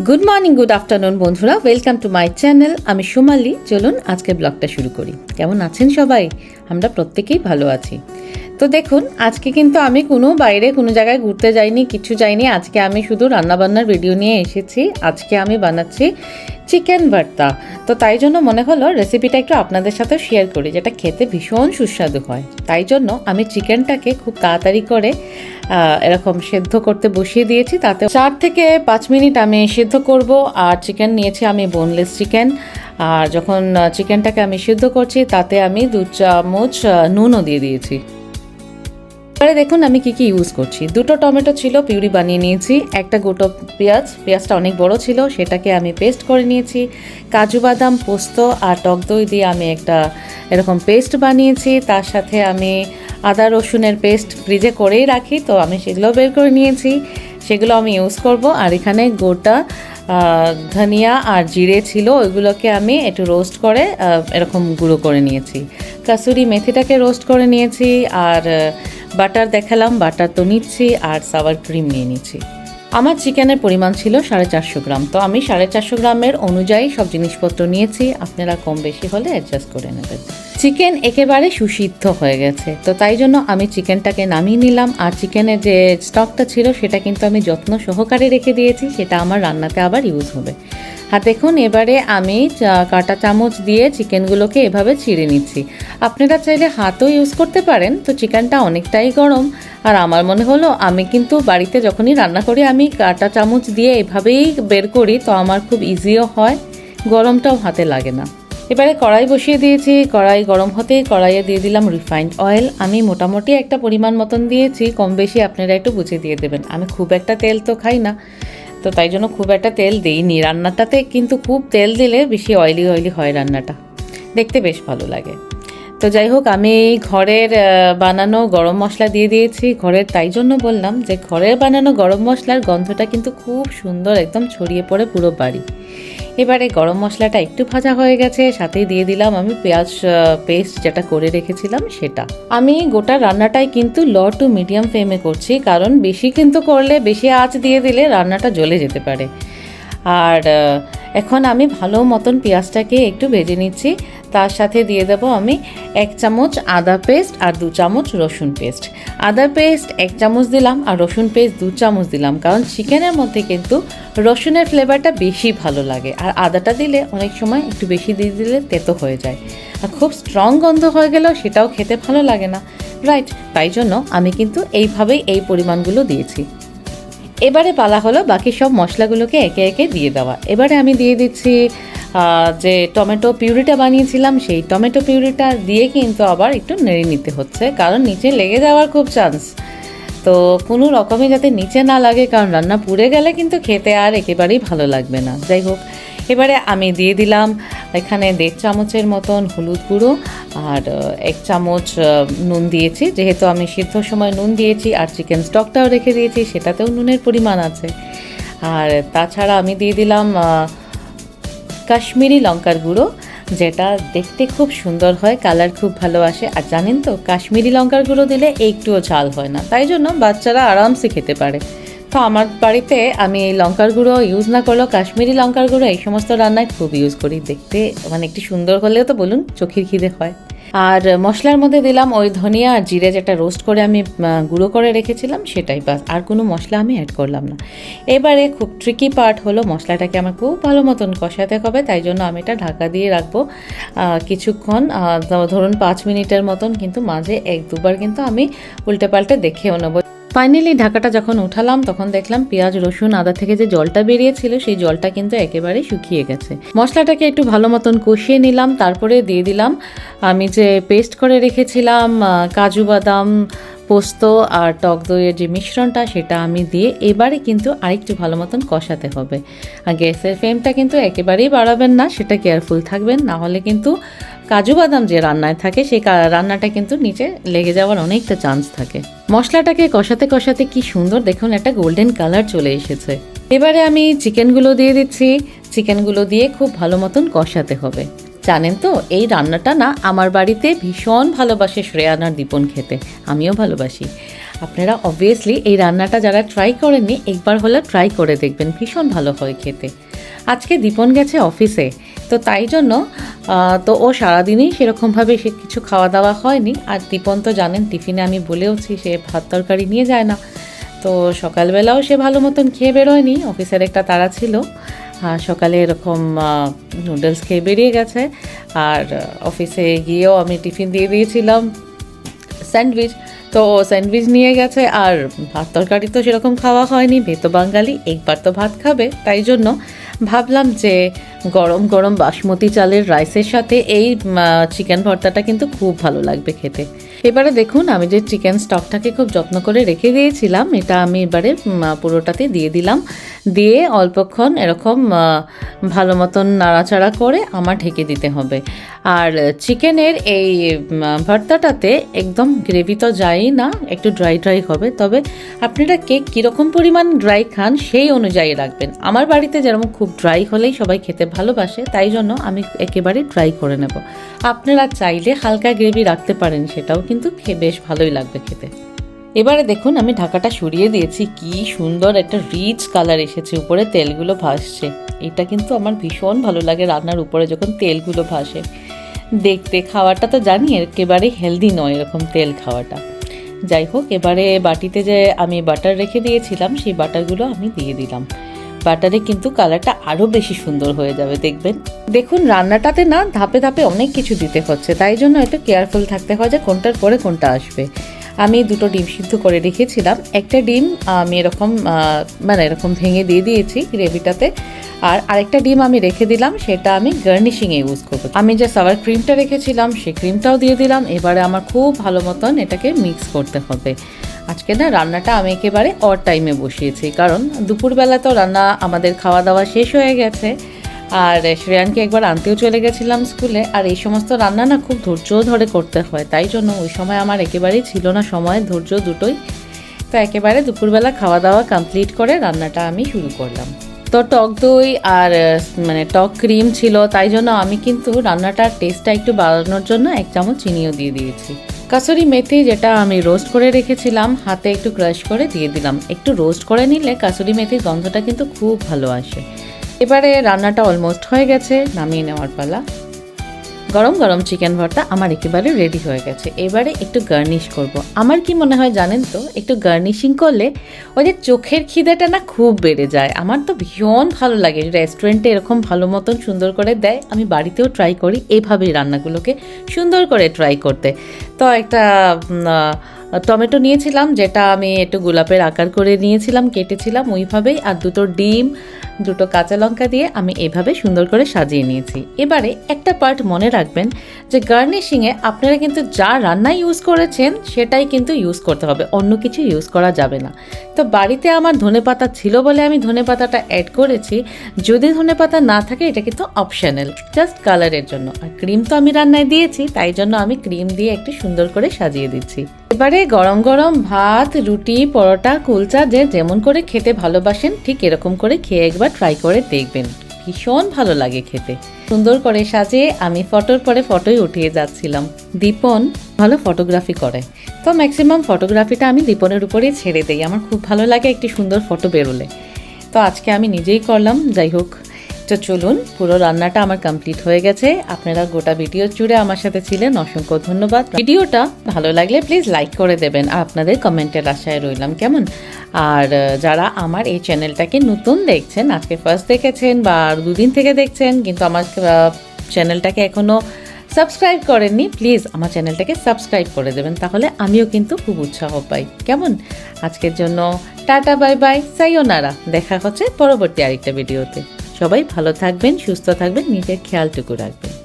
Good morning good afternoon বন্ধুরা। Welcome to my channel আমি সোমালি। চলুন আজকে ব্লগটা শুরু করি। কেমন আছেন সবাই? আমরা প্রত্যেকেই ভালো আছি। তো দেখুন, আজকে কিন্তু আমি কোনো বাইরে কোনো জায়গায় ঘুরতে যাইনি, কিছু যাইনি। আজকে আমি শুধু রান্নাবান্নার ভিডিও নিয়ে এসেছি। আজকে আমি বানাচ্ছি চিকেন ভর্তা। তো তাই জন্য মনে হলো রেসিপিটা একটু আপনাদের সাথে শেয়ার করি, যেটা খেতে ভীষণ সুস্বাদু হয়। তাই জন্য আমি চিকেনটাকে খুব তাড়াতাড়ি করে এরকম সেদ্ধ করতে বসিয়ে দিয়েছি। তাতে চার থেকে পাঁচ মিনিট আমি সেদ্ধ করব। আর চিকেন নিয়েছি আমি বোনলেস চিকেন আর যখন চিকেনটাকে আমি সিদ্ধ করছি, তাতে আমি দু চামচ নুনও দিয়ে দিয়েছি। এবারে দেখুন আমি কি কি ইউজ করছি। দুটো টমেটো ছিল, পিউরি বানিয়ে নিয়েছি। একটা গোটো পেঁয়াজ, পেঁয়াজটা অনেক বড় ছিল, সেটাকে আমি পেস্ট করে নিয়েছি। কাজু বাদাম, পোস্ত আর টক দই দিয়ে আমি একটা এরকম পেস্ট বানিয়েছি। তার সাথে আমি আদা রসুনের পেস্ট ফ্রিজে করেই রাখি, তো আমি সেগুলো বের করে নিয়েছি। সেগুলো আমি ইউজ করব। আর এখানে গোটা ধনিয়া আর জিরে ছিল, ওইগুলোকে আমি একটু রোস্ট করে এরকম গুঁড়ো করে নিয়েছি। কাসুরি মেথিটাকে রোস্ট করে নিয়েছি। আর বাটার দেখালাম, বাটার তো নিচ্ছি আর সাওয়ার ক্রিম নিয়ে নিচ্ছি। আমার চিকেনের পরিমাণ ছিল সাড়ে চারশো গ্রাম, তো আমি সাড়ে চারশো গ্রামের অনুযায়ী সব জিনিসপত্র নিয়েছি, আপনারা কম বেশি হলে অ্যাডজাস্ট করে নেবেন। চিকেন একেবারে সুসিদ্ধ হয়ে গেছে, তো তাই জন্য আমি চিকেনটাকে নামিয়ে নিলাম, আর চিকেনের যে স্টকটা ছিল সেটা কিন্তু আমি যত্ন সহকারে রেখে দিয়েছি, সেটা আমার রান্নাতে আবার ইউজ হবে। আর দেখুন, এবারে আমি কাঁটা চামচ দিয়ে চিকেনগুলোকে এভাবে ছিঁড়ে নিচ্ছি। আপনারা চাইলে হাতও ইউজ করতে পারেন, তো চিকেনটা অনেকটাই গরম। আর আমার মনে হলো, আমি কিন্তু বাড়িতে যখনই রান্না করি, আমি কাঁটা চামচ দিয়ে এভাবেই বের করি, তো আমার খুব ইজিও হয়, গরমটাও হাতে লাগে না। এবারে কড়াই বসিয়ে দিয়েছি, কড়াই গরম হতেই কড়াইয়ে দিয়ে দিলাম রিফাইন্ড অয়েল আমি মোটামুটি একটা পরিমাণ মতন দিয়েছি, কম বেশি আপনারা একটু বুঝে দিয়ে দেবেন। আমি খুব একটা তেল তো খাই না। তো তাই জন্য খুব একটা তেল দিইনি। রান্নাটাতে কিন্তু খুব তেল দিলে বেশি অয়েলি অয়েলি হয় রান্নাটা। দেখতে বেশ ভালো লাগে। তো যাই হোক, আমি ঘরের বানানো গরম মশলা দিয়ে দিয়েছি ঘরের। তাই জন্য বললাম যে ঘরের বানানো গরম মশলার গন্ধটা কিন্তু খুব সুন্দর, একদম ছড়িয়ে পড়ে পুরো বাড়ি। এবারে গরম মশলাটা একটু ভাজা হয়ে গেছে, সাথে দিয়ে দিলাম আমি পেঁয়াজ পেস্ট যেটা করে রেখেছিলাম সেটা। আমি গোটা রান্নাটাই কিন্তু ল টু মিডিয়াম ফ্লেমে করছি, কারণ বেশি কিন্তু করলে বেশি আঁচ দিয়ে দিলে রান্নাটা জ্বলে যেতে পারে। আর এখন আমি ভালো মতন পেঁয়াজটাকে একটু ভেজে নিচ্ছি তার সাথে দিয়ে দেবো আমি এক চামচ আদা পেস্ট আর দু চামচ রসুন পেস্ট। আদা পেস্ট এক চামচ দিলাম আর রসুন পেস্ট দু চামচ দিলাম, কারণ চিকেনের মধ্যে কিন্তু রসুনের ফ্লেভারটা বেশি ভালো লাগে। আর আদাটা দিলে অনেক সময় একটু বেশি দিয়ে দিলে তেতো হয়ে যায়। আর খুব স্ট্রং গন্ধ হয়ে গেলেও সেটাও খেতে ভালো লাগে না। রাইট তাই জন্য আমি কিন্তু এইভাবেই এই পরিমাণগুলো দিয়েছি। এবারে পালা হলো বাকি সব মশলাগুলোকে একে একে দিয়ে দেওয়া। এবারে আমি দিয়ে দিচ্ছি যে টমেটো পিউরিটা বানিয়েছিলাম, সেই টমেটো পিউরিটা দিয়ে কিন্তু আবার একটু নেড়ে নিতে হচ্ছে, কারণ নিচে লেগে যাওয়ার খুব চান্স তো কোনো রকমে যাতে নিচে না লাগে, কারণ রান্না পুড়ে গেলে কিন্তু খেতে আর একেবারেই ভালো লাগবে না। যাই হোক, এবারে আমি দিয়ে দিলাম এখানে দেড় চামচের মতন হলুদ গুঁড়ো আর এক চামচ নুন দিয়েছি। যেহেতু আমি সিদ্ধ সময় নুন দিয়েছি আর চিকেন স্টকটাও রেখে দিয়েছি, সেটাতেও নুনের পরিমাণ আছে। আর তাছাড়া আমি দিয়ে দিলাম কাশ্মীরি লঙ্কার গুঁড়ো, যেটা দেখতে খুব সুন্দর হয়, কালার খুব ভালো আসে। আর জানেন তো, কাশ্মীরি লঙ্কার গুঁড়ো দিলে একটুও ঝাল হয় না। তাই জন্য বাচ্চারা আরামসে খেতে পারে। তো আমার বাড়িতে আমি এই লঙ্কার গুঁড়ো ইউজ না করলেও কাশ্মীরি লঙ্কার গুঁড়ো এই সমস্ত রান্নায় খুব ইউজ করি। দেখতে মানে একটু সুন্দর হলেও তো বলুন, চোখের খিদে হয়। আর মশলার মধ্যে দিলাম ওই ধনিয়া আর জিরে, যেটা রোস্ট করে আমি গুঁড়ো করে রেখেছিলাম, সেটাই বাস। আর কোনো মশলা আমি অ্যাড করলাম না। এবারে খুব ট্রিকি পার্ট হলো মশলাটাকে আমার খুব ভালো মতন কষাতে হবে, তাই জন্য আমি এটা ঢাকা দিয়ে রাখব কিছুক্ষণ ধরুন পাঁচ মিনিটের মতন, কিন্তু মাঝে এক দুবার কিন্তু আমি উল্টে পাল্টে দেখেও নেব। ফাইনালি ঢাকাটা যখন উঠালাম, তখন দেখলাম পেঁয়াজ, রসুন, আদা থেকে যে জলটা বেরিয়েছিল, সেই জলটা কিন্তু একেবারে শুকিয়ে গেছে। মশলাটাকে একটু ভালো মতন কষিয়ে নিলাম, তারপরে দিয়ে দিলাম আমি যে পেস্ট করে রেখেছিলাম কাজু বাদাম, পোস্ত আর টক দইয়ের যে মিশ্রণটা, সেটা আমি দিয়ে এবারে কিন্তু আরেকটু ভালো মতন কষাতে হবে। আর গ্যাসের ফ্লেমটা কিন্তু একেবারেই বাড়াবেন না, সেটা কেয়ারফুল থাকবেন, না হলে কিন্তু কাজু বাদাম যে রান্নায় থাকে, সেই রান্নাটা কিন্তু নিচে লেগে যাওয়ার অনেকটা চান্স থাকে। মশলাটাকে কষাতে কষাতে কি সুন্দর দেখুন, একটা গোল্ডেন কালার চলে এসেছে। এবারে আমি চিকেনগুলো দিয়ে দিচ্ছি। চিকেনগুলো দিয়ে খুব ভালো মতন কষাতে হবে। জানেন তো, এই রান্নাটা না আমার বাড়িতে ভীষণ ভালোবাসে শ্রেয়ান আর দীপন খেতে। আমিও ভালোবাসি। আপনারা অবভিয়াসলি এই রান্নাটা যারা ট্রাই করেননি, একবার হলে ট্রাই করে দেখবেন, ভীষণ ভালো হয় খেতে। আজকে দীপন গেছে অফিসে। তো তাই জন্য তো ও সারাদিনই সেরকমভাবে সে কিছু খাওয়া দাওয়া হয়নি। আর দীপন তো জানেন, টিফিনে আমি বলেওছি সে ভাত তরকারি নিয়ে যায় না। তো সকালবেলাও সে ভালো মতন খেয়ে বেরোয়নি, অফিসের একটা তাড়া ছিল। সকালে এরকম নুডলস খেয়ে বেরিয়ে গেছে। আর অফিসে গিয়েও আমি টিফিন দিয়ে দিয়েছিলাম স্যান্ডউইচ। তো স্যান্ডউইচ নিয়ে গেছে, আর ভাত তরকারি তো সেরকম খাওয়া হয়নি। ভেতো বাঙালি, একবার তো ভাত খাবে। তাই জন্য ভাবলাম যে গরম গরম বাসমতি চালের রাইসের সাথে এই চিকেন ভর্তাটা কিন্তু খুব ভালো লাগবে খেতে। এবারে দেখুন, আমি যে চিকেন স্টকটাকে খুব যত্ন করে রেখে দিয়েছিলাম, এটা আমি এবারে পুরোটাতে দিয়ে দিলাম। দিয়ে অল্পক্ষণ এরকম ভালো মতন নাড়াচাড়া করে আমার ঢেকে দিতে হবে। আর চিকেনের এই ভর্তাটাতে একদম গ্রেভি তো যায়ই না, একটু ড্রাই ড্রাই হবে, তবে আপনারা কেক কীরকম পরিমাণ ড্রাই খান সেই অনুযায়ী রাখবেন। আমার বাড়িতে যেরকম খুব ড্রাই হলেই সবাই খেতে ভালোবাসে, তাই জন্য আমি একেবারে ড্রাই করে নেব। আপনারা চাইলে হালকা গ্রেভি রাখতে পারেন, সেটাও কিন্তু খেয়ে বেশ ভালোই লাগবে খেতে। এবারে দেখুন আমি ঢাকাটা সরিয়ে দিয়েছি, কি সুন্দর একটা রিচ কালার এসেছে, উপরে তেলগুলো ভাসছে। এটা কিন্তু আমার ভীষণ ভালো লাগে রান্নার উপরে যখন তেলগুলো ভাসে। দেখতে খাওয়াটা তো জানি, একেবারে হেলদি নয় এরকম তেল খাওয়াটা। যাই হোক, এবারে বাটিতে যে আমি বাটার রেখে দিয়েছিলাম, সেই বাটারগুলো আমি দিয়ে দিলাম। বাটারে কিন্তু কালারটা আরও বেশি সুন্দর হয়ে যাবে, দেখবেন। দেখুন, রান্নাটাতে না ধাপে ধাপে অনেক কিছু দিতে হচ্ছে, তাই জন্য একটু কেয়ারফুল থাকতে হয় যে কোনটার পরে কোনটা আসবে। আমি দুটো ডিম সিদ্ধ করে রেখেছিলাম, একটা ডিম আমি এরকম মানে এরকম ভেঙে দিয়ে দিয়েছি গ্রেভিটাতে, আর আরেকটা ডিম আমি রেখে দিলাম, সেটা আমি গার্নিশিংয়ে ইউজ করব। আমি যে সাওয়ার ক্রিমটা রেখেছিলাম সেই ক্রিমটাও দিয়ে দিলাম, এবারে আমার খুব ভালো মতন এটাকে মিক্স করতে হবে। আজকে না রান্নাটা আমি একেবারে অর টাইমে বসিয়েছি, কারণ দুপুরবেলা তো রান্না আমাদের খাওয়া দাওয়া শেষ হয়ে গেছে। আর শ্রেয়ানকে একবার আনতেও চলে গেছিলাম স্কুলে, আর এই সমস্ত রান্না না খুব ধৈর্য ধরে করতে হয়, তাই জন্য ওই সময় আমার একেবারেই ছিল না সময়, ধৈর্য দুটোই। তো একেবারে দুপুরবেলা খাওয়া দাওয়া কমপ্লিট করে রান্নাটা আমি শুরু করলাম। তো টক দই আর মানে টক ক্রিম ছিল, তাই জন্য আমি কিন্তু রান্নাটার টেস্টটা একটু বাড়ানোর জন্য এক চামচ চিনিও দিয়ে দিয়েছি। কাসুরি মেথি যেটা আমি রোস্ট করে রেখেছিলাম, হাতে একটু ক্রাশ করে দিয়ে দিলাম। একটু রোস্ট করে নিলে কাসুরি মেথির গন্ধটা কিন্তু খুব ভালো আসে। এবারে রান্নাটা অলমোস্ট হয়ে গেছে, নামিয়ে নেওয়ার পালা। গরম গরম চিকেন ভর্তা আমার একেবারে রেডি হয়ে গেছে। এবারে একটু গার্নিশ করব। আমার কি মনে হয় জানেন তো, একটু গার্নিশিং করলে ওই যে চোখের খিদেটা না খুব বেড়ে যায়। আমার তো ভীষণ ভালো লাগে। রেস্টুরেন্টে এরকম ভালো মতন সুন্দর করে দেয়, আমি বাড়িতেও ট্রাই করি এইভাবেই রান্নাগুলোকে সুন্দর করে ট্রাই করতে। তো একটা টমেটো নিয়েছিলাম, যেটা আমি একটু গোলাপের আকার করে নিয়েছিলাম, কেটেছিলাম ওইভাবেই, আর দুটো ডিম দুটো কাঁচা লঙ্কা দিয়ে আমি এভাবে সুন্দর করে সাজিয়ে নিয়েছি। এবারে একটা পার্ট মনে রাখবেন যে গার্নিশিংয়ে আপনারা কিন্তু যা রান্না ইউজ করেছেন, সেটাই কিন্তু ইউজ করতে হবে, অন্য কিছু ইউজ করা যাবে না। তো বাড়িতে আমার ধনেপাতা ছিল বলে আমি ধনেপাতাটা অ্যাড করেছি, যদি ধনেপাতা না থাকে এটা কিন্তু অপশানাল জাস্ট কালারের জন্য। আর ক্রিম তো আমি রান্নায় দিয়েছি, তাই জন্য আমি ক্রিম দিয়ে একটু সুন্দর করে সাজিয়ে দিচ্ছি। এবারে গরম গরম ভাত, রুটি, পরোটা, কুলচা, যে যেমন করে খেতে ভালোবাসেন, ঠিক এরকম করে খেয়ে একবার ট্রাই করে দেখবেন। ভীষণ ভালো লাগে খেতে। সুন্দর করে সাজিয়ে আমি ফটোর পরে ফটোই উঠিয়ে যাচ্ছিলাম। দীপন ভালো ফটোগ্রাফি করে। তো ম্যাক্সিমাম ফটোগ্রাফিটা আমি দীপনের উপরেই ছেড়ে দিই। আমার খুব ভালো লাগে একটি সুন্দর ফটো বেরোলে। তো আজকে আমি নিজেই করলাম। যাই হোক তো চলুন, পুরো রান্নাটা আমার কমপ্লিট হয়ে গেছে। আপনারা গোটা ভিডিও জুড়ে আমার সাথে ছিলেন, অসংখ্য ধন্যবাদ। ভিডিওটা ভালো লাগলে প্লিজ লাইক করে দেবেন, আর আপনাদের কমেন্টের আশায় রইলাম কেমন? আর যারা আমার এই চ্যানেলটাকে নতুন দেখছেন, আজকে ফার্স্ট দেখেছেন বা আর দুদিন থেকে দেখছেন, কিন্তু আমার চ্যানেলটাকে এখনও সাবস্ক্রাইব করেননি প্লিজ আমার চ্যানেলটাকে সাবস্ক্রাইব করে দেবেন, তাহলে আমিও কিন্তু খুব উৎসাহ পাই। কেমন? আজকের জন্য টাটা বাই বাই সাইওনারা দেখা হচ্ছে পরবর্তী আরেকটা ভিডিওতে সবাই ভালো থাকবেন সুস্থ থাকবেন নিজের খেয়ালটুকু রাখবেন।